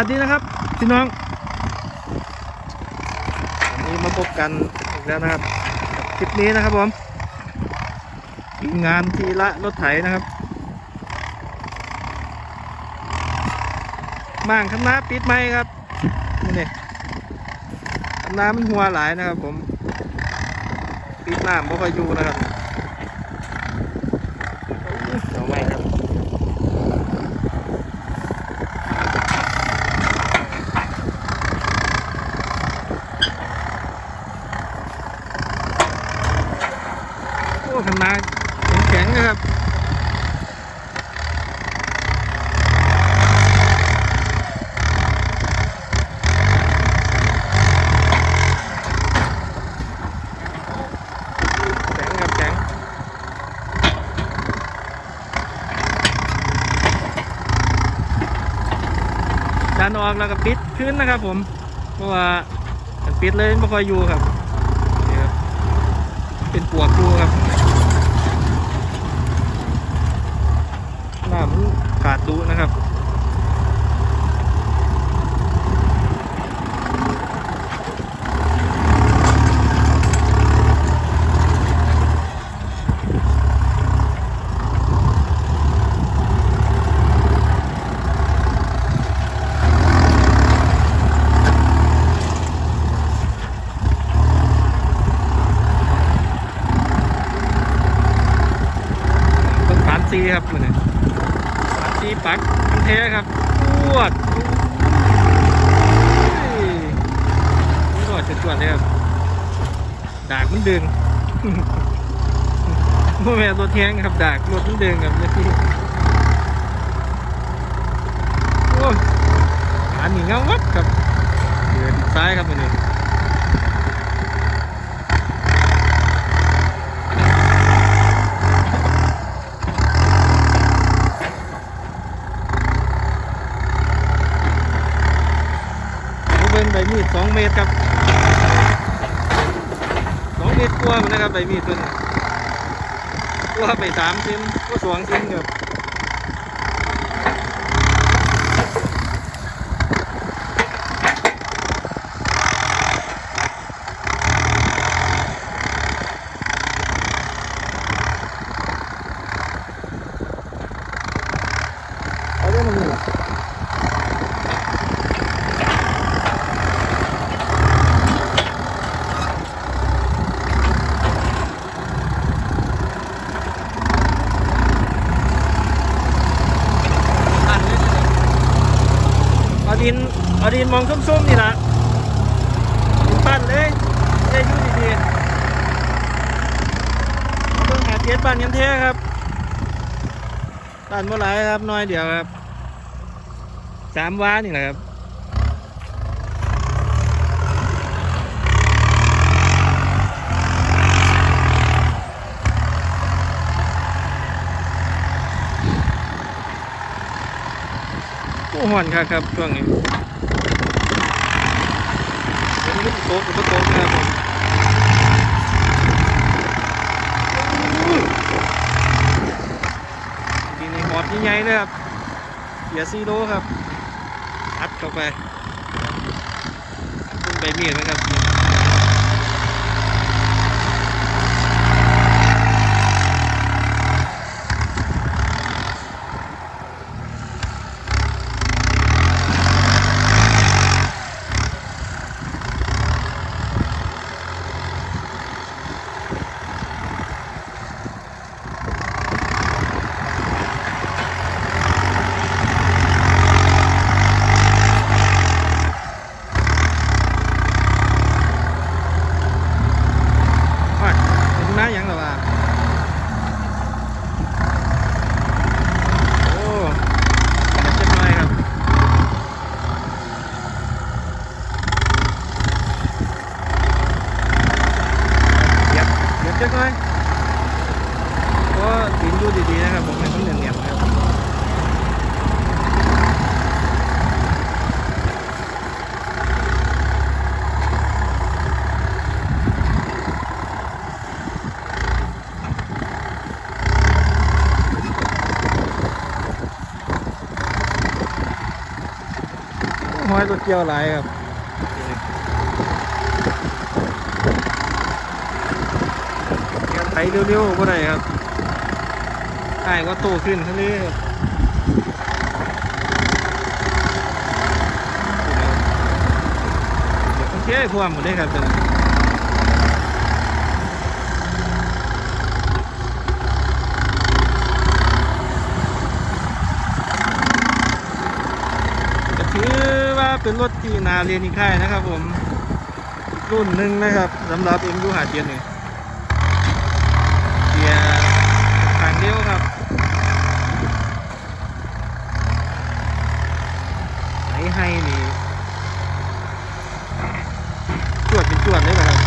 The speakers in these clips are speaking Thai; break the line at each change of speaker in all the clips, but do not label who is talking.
วัสดีนะครับพี่น้องวันนี้มาพบกันอีกแล้วนะครับคลิปนี้นะครับผมงานทีละรถไถนะครับม่างคณะปิดไหมครับนี่คณะมันหัวหลายนะครับผมปิดน้ำบ่ค่อยอยู่นะครับเอาไม้ครับ โอ้ขนาดแข็งๆนะครับ แข็งครับแข็งานออกแล้วก็ปิดขึ้นนะครับผม เพราะว่าปิดเลยไม่ค่อยอยู่ครับ เป็นปวกดูครับน้ำมันขาดดูนะครับ ต้องสามซีครับมือนี้สามซีปักเทครับจวดจวดจวดเลยครับดากมันดึงพวกแม่ตัวแทงครับดากรถมันดึงครับเนี่ยพี่โอ้ขาหนีเงาวัดครับเดินซ้ายครับมือนี้ ผมเป็นใบมีดสอง เมตรครับสองเมตรกว่านะครับใบมีดตัวนี้กว่าไปสามเซนก็สองเซนครับเอาเรื่องมันนี่ เอาดินเอาดิน มองส้มๆนี่ละปั้นเลยจะอยู่ดีๆเบิ่งหาเทียปั้นกันเท่ครับปั้นเมื่อไรครับน้อยเดียวครับสามว้านี่แหละครับโอ้ห่อนครับครับช่วงนี้ เป็นโต๊ะกับโต๊ะนะครับผมดีนี่หอดใหญ่ๆเลยครับเบียร์ซีโร่ครับอัดเข้าไปขึ้นใบมีดนะครับ ว่าเป็นน้าหยังหรอวะโอ้เจ็บหน่อยครับเย็บเย็บเจ็บหน่อยก็ดินอยู่ดีๆนะครับผมให้มันเนียนๆนะครับ อยรถเกี่ยวไหลครับเกียร์ไถเร็วๆบ่ได้ครับใช่ก็โตขึ้นเท่านี้ครับเดี๋ยวต้องเที่ยวให้พวมหมดเลยครับเป็นก็ถือว่า เป็นรถที่นาเรียนอีกค่ายนะครับผม รุ่นหนึ่งนะครับสำหรับเอ็มยูหาเจียนนี่เกียร์ทางเดียวครับไหนให้นี่จวดเป็นจวดเลยนะครับ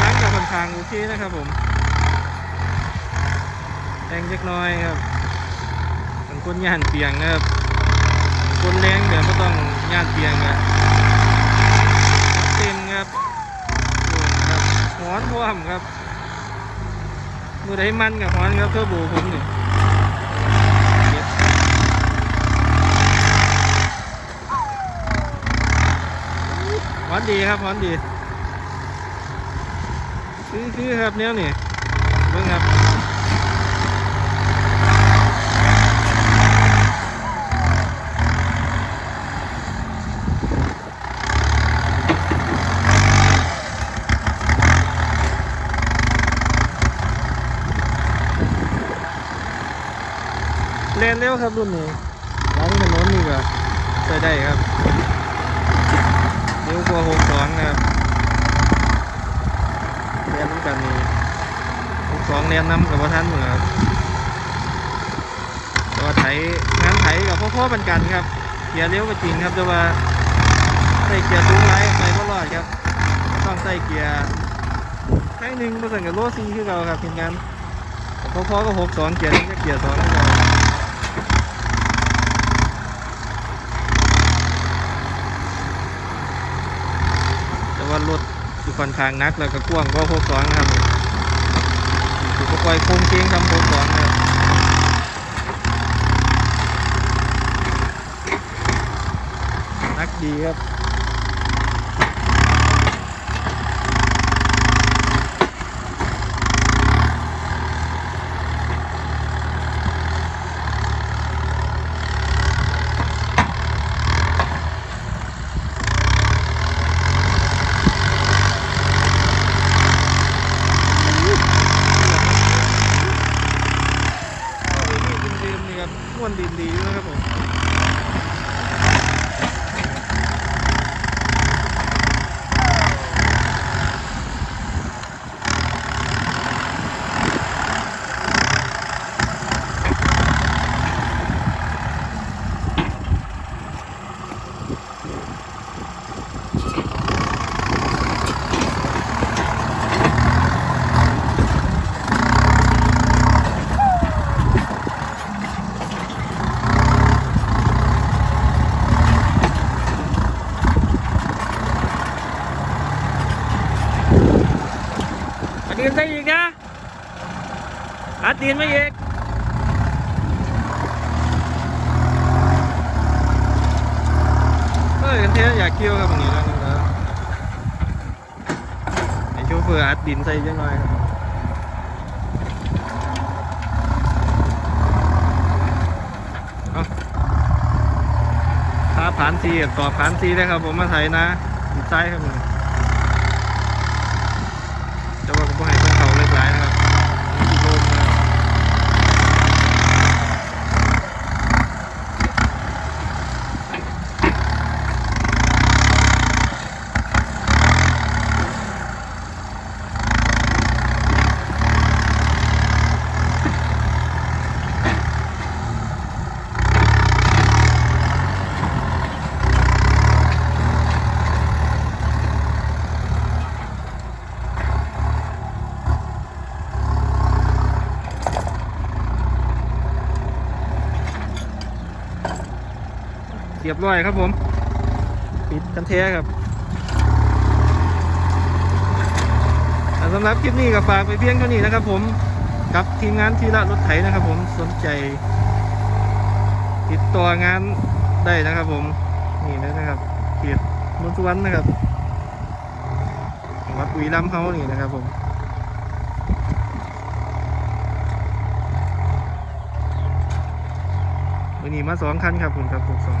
นั่งกับคนทางโอเคนะครับผมแรงเล็กน้อยครับ คนย่านเปียงนะครับคนแรงเดี๋ยวก็ต้องย่านเปียงครับเต็มครับโอ้ครับหอนพร้อมครับมือใดมันกับหอนครับเพื่อโบผมนี่หอนดีครับหอนดีคือคือครับแนวนี่เบิ่งครับ นเร็วครับรุ่นนี้ร้านถนนนี่ก็ใช้ได้ครับเร็วกว่าหกสองนะครับเรียนน้ำกันนี่หกสองเรียนน้ำกับว่าท่านเหมือนครับแต่ว่าไถงานไถกับพ่อๆเป็นกันครับเกียร์เร็วก็จริงครับแต่ว่าใส่เกียร์สูงไรไปก็รอดครับ ต้องใส่เกียร์แค่หนึ่งเปอร์เซ็นต์กับโลซีคือเราครับเห็นกันพ่อๆก็หกสองเกียร์นี่ก็เกียร์สองนั่นเอง ว่ารถคือค่อนข้างนักแล้วก็กว้างก็พกสองนะครับถูกปล่อยโค้งเคียงทำพกสองนะครับนักดีครับก็มีนี่ดินๆนี่ครับม้วนดินดีอยู่นะครับผมอัดดินใส่อีกนะ อัดดินไม่อีกเอ้ยเทอยากเกี่ยวกับตรงนี้แล้วนึงนะไอโชเฟอร์อัดดินใส่จังหน่อยครับเอาถ้าผ่านซีกต่อผ่านซีได้ครับผมมาไถนะดีไซน์ครับมึง แต่ว่าผมก็ให้พวกเขาเล็กหลายนะครับนี่คือโลมนะครับ เรียบร้อยครับผม ปิดกันเทครับสำหรับคลิปนี้ก็ฝากไปเพียงเท่านี้นะครับ ผมกับทีมงานทีละรถไถนะครับ ผมสนใจ ติดต่องานได้นะครับ ผมนี่นะครับเขียดนนทวันนะครับจังหวัดบุรีรัมเฮานี่นะครับผมวันนี้มาสองคันครับคุณครับผมสอง